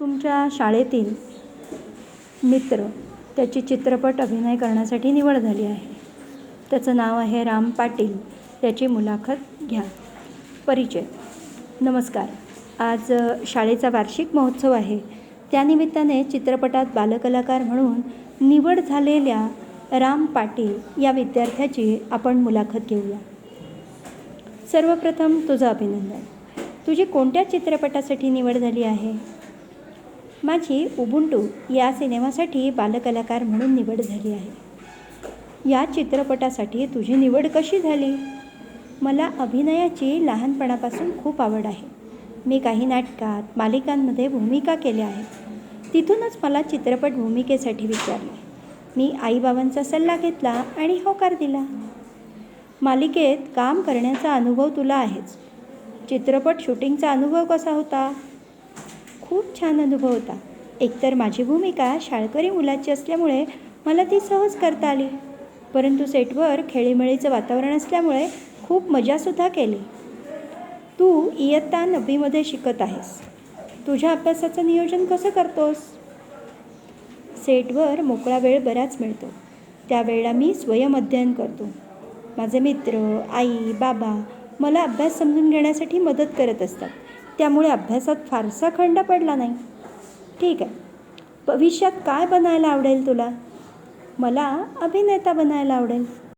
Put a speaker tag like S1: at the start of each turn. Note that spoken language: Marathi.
S1: तुमच्या शाळेतील मित्र त्याची चित्रपट अभिनय करण्यासाठी निवड झाली आहे. त्याचं नाव आहे राम पाटील. त्याची मुलाखत घ्या. परिचय. नमस्कार. आज शाळेचा वार्षिक महोत्सव आहे. त्यानिमित्ताने चित्रपटात बालकलाकार म्हणून निवड झालेल्या राम पाटील या विद्यार्थ्याची आपण मुलाखत घेऊया. सर्वप्रथम तुझं अभिनंदन. तुझी कोणत्या चित्रपटासाठी निवड झाली आहे? माझी उबुंटू या सिनेमासाठी बालकलाकार म्हणून निवड झाली आहे. या चित्रपटासाठी तुझी निवड कशी झाली? मला अभिनयाची लहानपणापासून खूप आवड आहे. मी काही नाटकात मालिकांमध्ये भूमिका केल्या आहेत. तिथूनच मला चित्रपट भूमिकेसाठी विचारले. मी आईबाबांचा सल्ला घेतला आणि होकार दिला. मालिकेत काम करण्याचा अनुभव तुला आहेच. चित्रपट शूटिंगचा अनुभव कसा होता? खूप छान अनुभव होता. एकतर माझी भूमिका शाळकरी मुलाची असल्यामुळे मला ती सहज करता आली. परंतु सेटवर खेळीमेळीचं वातावरण असल्यामुळे खूप मजासुद्धा केली. तू इयत्ता नववीमध्ये शिकत आहेस. तुझ्या अभ्यासाचं नियोजन कसं करतोस? सेटवर मोकळा वेळ बराच मिळतो. त्यावेळेला मी स्वयं अध्ययन करतो. माझे मित्र आई बाबा मला अभ्यास समजून घेण्यासाठी मदत करत असतात. त्यामुळे अभ्यासात फारसा खंड पडला नाही. ठीक आहे. भविष्यात काय बनायला आवडेल तुला? मला अभिनेता बनायला आवडेल.